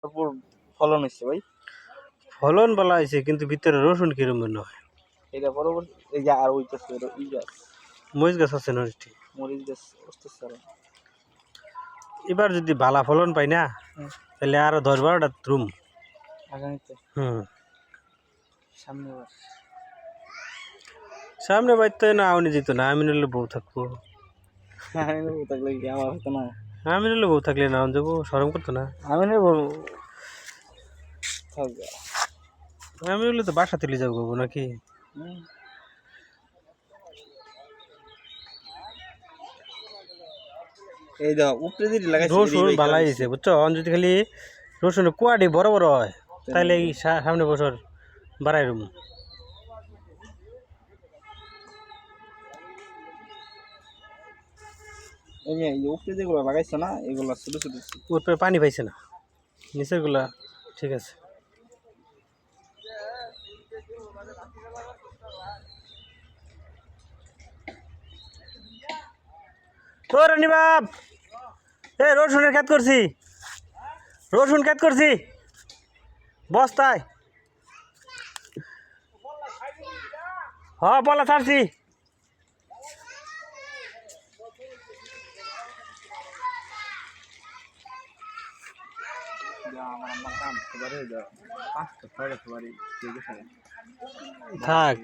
তারপর ফলন হচ্ছে ভাই? ফলন বলা হয়েছে কিন্তু ভিতরে রসুন কিরম মনে হয়। এটা পরবর্তী এই যে আর ই গাছ। মরিচ গাছ আছে নদীটি মরিচ গাছ আর। এবার যদি ভালা ফলন পাই না তাহলে আরও দশ বারোটা রুম। আগামীতে? হুম। সামনে বার। সামনে বাড়িতে না আউনি যেত না আমি নিলে বউ থাকব। আমি নেব থাকলে কি আমার হতো না? আমি নিলে বউ থাকলে না যাব সরম করতো না। আমি নেব থাকবে। আমি নিলে তো বাসা তুলে যাব নাকি। এই দাও উপরে দিদি লাগাইছি রসুন ভালাই হয়েছে বুঝছ? অন যদি খালি রসুনের কুয়াটি বড় বড় হয় তাহলে সামনে বছর বাড়াই রুম। পানি পাইছে না। নিচেরগুলা ঠিক আছে। ও রানি বাপ এ, রসুনের খেত করছি। রসুন খেত করছি। বস্তায়। হ বলা ছাড়ছি যা আমার আমার কাম এবারে যা পাঁচটা ছয়টা সবারই ঠিক আছে থাক।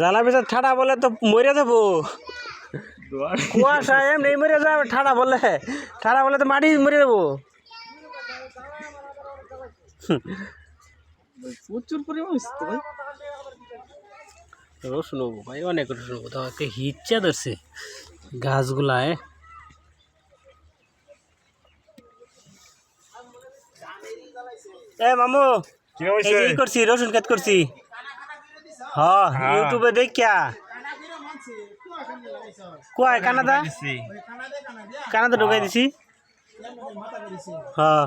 জ্বালা পিছা ঠাডা বলে তো মরে যাব। কুয়াশা এমনি মরে যাবে ঠাডা বলে। ঠাডা বলে তো মাটি মরে যাব। প্রচুর পরিমাণ রসুন ভাই। অনেক রসুন তো একটা হিচ্ছা ধরছে গাছগুলায়। এ মামু এই করছি রসুন খেত করছি। হ্যাঁ। ইউটিউবে দেখিয়া। কুয়ায় কানাদা কানাদা ঢুকাই দিছি। হ্যাঁ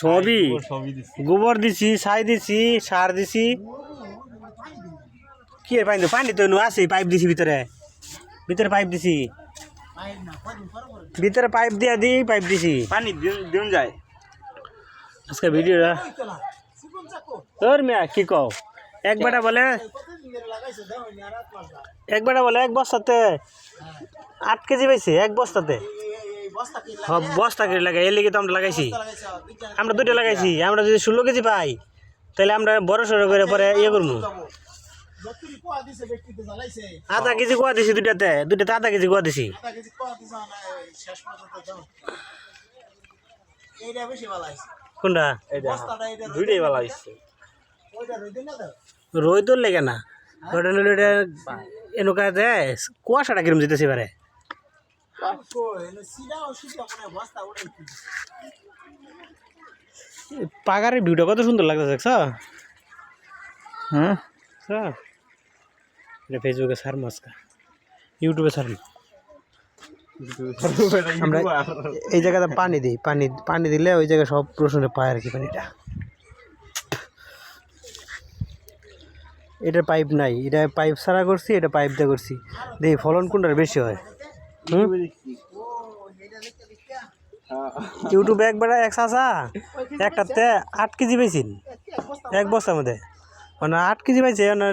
সবই গোবর দিছি। ছাই দিছি সার দিছি। কি এর পানি তো? আছে পাইপ দিছি ভিতরে। ভিতরে পাইপ দিছি। ভিতরে পাইপ দিয়া দি, পাইপ দিছি। পানি দিন যায়। আজকে ভিডিওটা তোর মিয়া, কি কও? এক বেটা বলে এক বেটা বলে, এক বস্তাতে আট কেজি পাইছে, এক বস্তাতে। বস্তা করে লাগাই, এর লিগে তো আমরা লাগাইছি। আমরা দুটো লাগাইছি, আমরা যদি ষোলো কেজি পাই, তাহলে আমরা বড় সড়ো করে পরে ইয়ে করব আধা কেজি কোয়া দিছি দুটাতে দুটাতে আধা কেজি কোয়া দিছি? কোনটা? দুইটাই ভালো হচ্ছে রই তোর লেগে না ওটা নিলে ওটা এনেকা দেয় কুয়াশাটা কিরম যেতেছে এবারে? পাগারের ভিউটা কত সুন্দর লাগতেছে দেখছ? হ্যাঁ? স্যার এটা ফেসবুকে সার মাসকা ইউটিউবে সার আমরা এই জায়গাতে পানি দিই, পানি পানি দিলে ওই জায়গায় সব প্রশ্নে পায় আর কি পানিটা। এটা পাইপ নাই, এটা পাইপ ছাড়া করছি, এটা পাইপ দিয়ে করছি। দেখি ফলন কোনটার বেশি হয়? ইউটিউবে একবার এক চাষা একটাতে আট কেজি পেয়েছেন এক বস্তার মধ্যে। মানে আট কেজি পাইছে মানে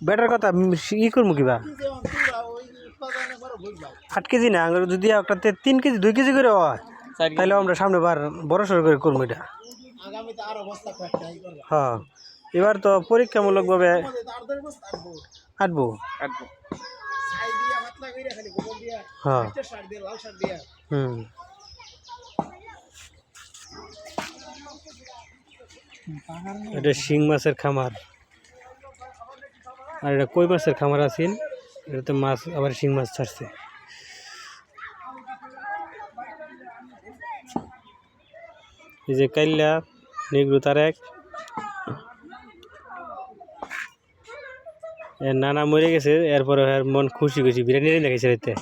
বেটার কথা ই করব কিবা? আট কেজি না যদি একটাতে তিন কেজি দুই কেজি করে হয় তাহলে আমরা সামনে বার বড় সড়ো করে করব এটা। হ্যাঁ এবার তো পরীক্ষামূলকভাবে আটবো। হ্যাঁ। হুম। এটা শিং মাছের খামার। আর এটা কই মাছের খামার আছেন? এটাতে মাছ, আবার শিং মাছ ছাড়ছে। এই যে কাইল্লা, নেগ্রু তারেক। নানা মরে গেছে, এরপরে মন খুশি খুশি। বিরিয়ানি দেখাইছে রাইতে।